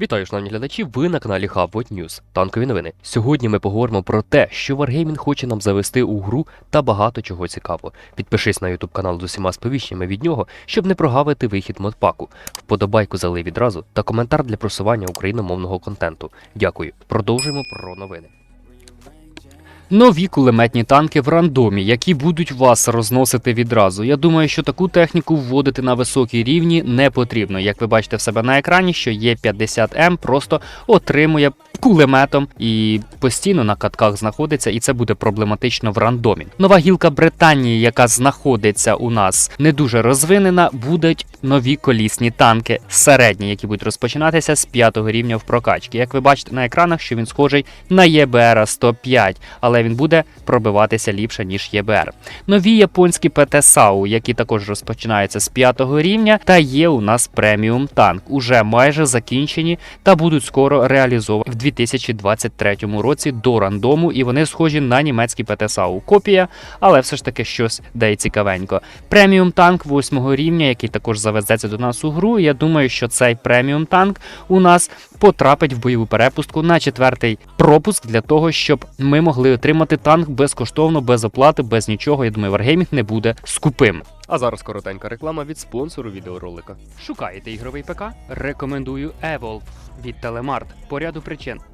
Вітаю, шановні глядачі. Ви на каналі Hubot News. Танкові новини. Сьогодні ми поговоримо про те, що Wargaming хоче нам завести у гру та багато чого цікавого. Підпишись на YouTube канал з усіма сповіщеннями від нього, щоб не прогавити вихід модпаку. Вподобайку залий відразу та коментар для просування україномовного контенту. Дякую. Продовжуємо про новини. Нові кулеметні танки в рандомі, які будуть вас розносити відразу. Я думаю, що таку техніку вводити на високій рівні не потрібно. Як ви бачите в себе на екрані, що є 50М, просто отримує кулеметом і постійно на катках знаходиться, і це буде проблематично в рандомі. Нова гілка Британії, яка знаходиться у нас не дуже розвинена, будуть нові колісні танки середні, які будуть розпочинатися з 5 рівня в прокачці. Як ви бачите на екранах, що він схожий на ЄБР 105, але він буде пробиватися ліпше ніж ЄБР. Нові японські ПТ САУ, які також розпочинаються з 5 рівня, та є у нас преміум танк, уже майже закінчені та будуть скоро реалізовані в 2023 році до рандому, і вони схожі на німецькі ПТ. Копія, але все ж таки щось де цікавенько. Преміум танк 8 рівня, який також завезеться до нас у гру. Я думаю, що цей преміум танк у нас потрапить в бойову перепустку на четвертий пропуск для того, щоб ми могли отримати танк безкоштовно, без оплати, без нічого. Я думаю, Wargaming не буде скупим. А зараз коротенька реклама від спонсору відеоролика. Шукаєте ігровий ПК? Рекомендую Evolve від Telemart по ряду причин.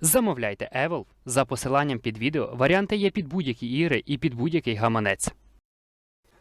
Замовляйте Evil за посиланням під відео. Варіанти є під будь-які ігри і під будь-який гаманець.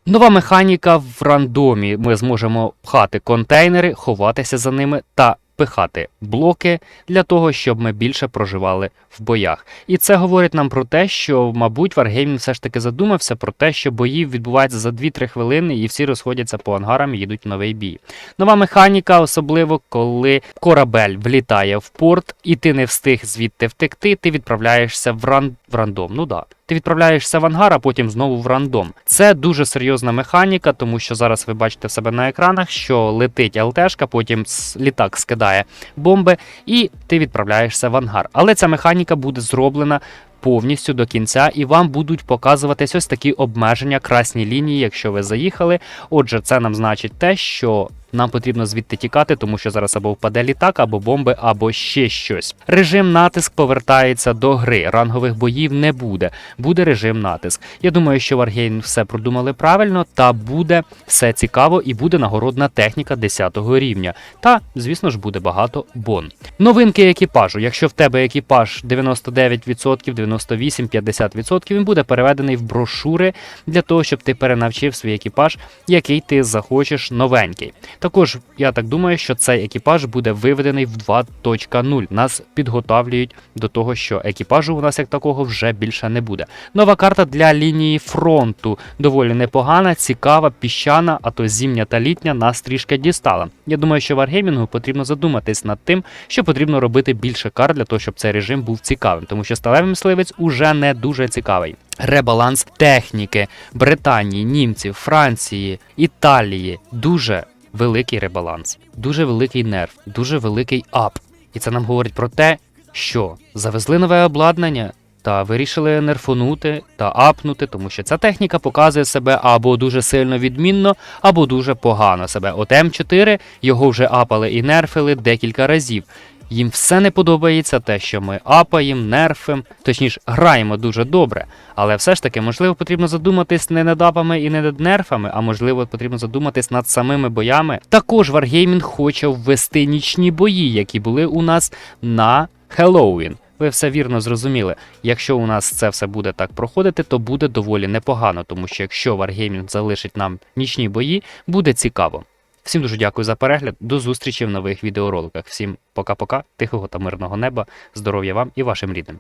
Нова механіка в рандомі. Ми зможемо пхати контейнери, ховатися за ними та пихати блоки для того, щоб ми більше проживали в боях. І це говорить нам про те, що, мабуть, Wargaming все ж таки задумався про те, що бої відбуваються за 2-3 хвилини, і всі розходяться по ангарам і їдуть в новий бій. Нова механіка, особливо коли корабель влітає в порт, і ти не встиг звідти втекти, ти відправляєшся в, ран... в рандом. Ну да. Ти відправляєшся в ангар, а потім знову в рандом. Це дуже серйозна механіка, тому що зараз ви бачите себе на екранах, що летить ЛТшка, потім літак скидає бомби, і ти відправляєшся в ангар. Але ця механіка буде зроблена. Повністю до кінця, і вам будуть показуватись ось такі обмеження, красні лінії, якщо ви заїхали. Отже, це нам значить те, що нам потрібно звідти тікати, тому що зараз або впаде літак, або бомби, або ще щось. Режим натиск повертається до гри. Рангових боїв не буде. Буде режим натиск. Я думаю, що Wargaming все продумали правильно, та буде все цікаво і буде нагородна техніка 10 рівня. Та, звісно ж, буде багато бон. Новинки екіпажу. Якщо в тебе екіпаж 99%, 98%, 50%, він буде переведений в брошури для того, щоб ти перенавчив свій екіпаж, який ти захочеш новенький. Також я так думаю, що цей екіпаж буде виведений в 2.0. Нас підготовлюють до того, що екіпажу у нас як такого вже більше не буде. Нова карта для лінії фронту доволі непогана, цікава, піщана, а то зімня та літня нас трішки дістала. Я думаю, що Wargaming потрібно задуматись над тим, що потрібно робити більше карт для того, щоб цей режим був цікавим, тому що сталевий мисливець уже не дуже цікавий. Ребаланс техніки Британії, німців, Франції, Італії дуже великий ребаланс, дуже великий нерв, дуже великий ап. І це нам говорить про те, що завезли нове обладнання. Та вирішили нерфонути та апнути, тому що ця техніка показує себе або дуже сильно відмінно, або дуже погано себе. От М4 його вже апали і нерфили декілька разів. Їм все не подобається те, що ми апаємо, нерфим, точніше, граємо дуже добре. Але все ж таки, можливо, потрібно задуматись не над апами і не над нерфами, а можливо, потрібно задуматись над самими боями. Також Wargaming хоче ввести нічні бої, які були у нас на Хеллоуін. Ви все вірно зрозуміли. Якщо у нас це все буде так проходити, то буде доволі непогано, тому що якщо Wargaming залишить нам нічні бої, буде цікаво. Всім дуже дякую за перегляд. До зустрічі в нових відеороликах. Всім пока-пока, тихого та мирного неба, здоров'я вам і вашим рідним.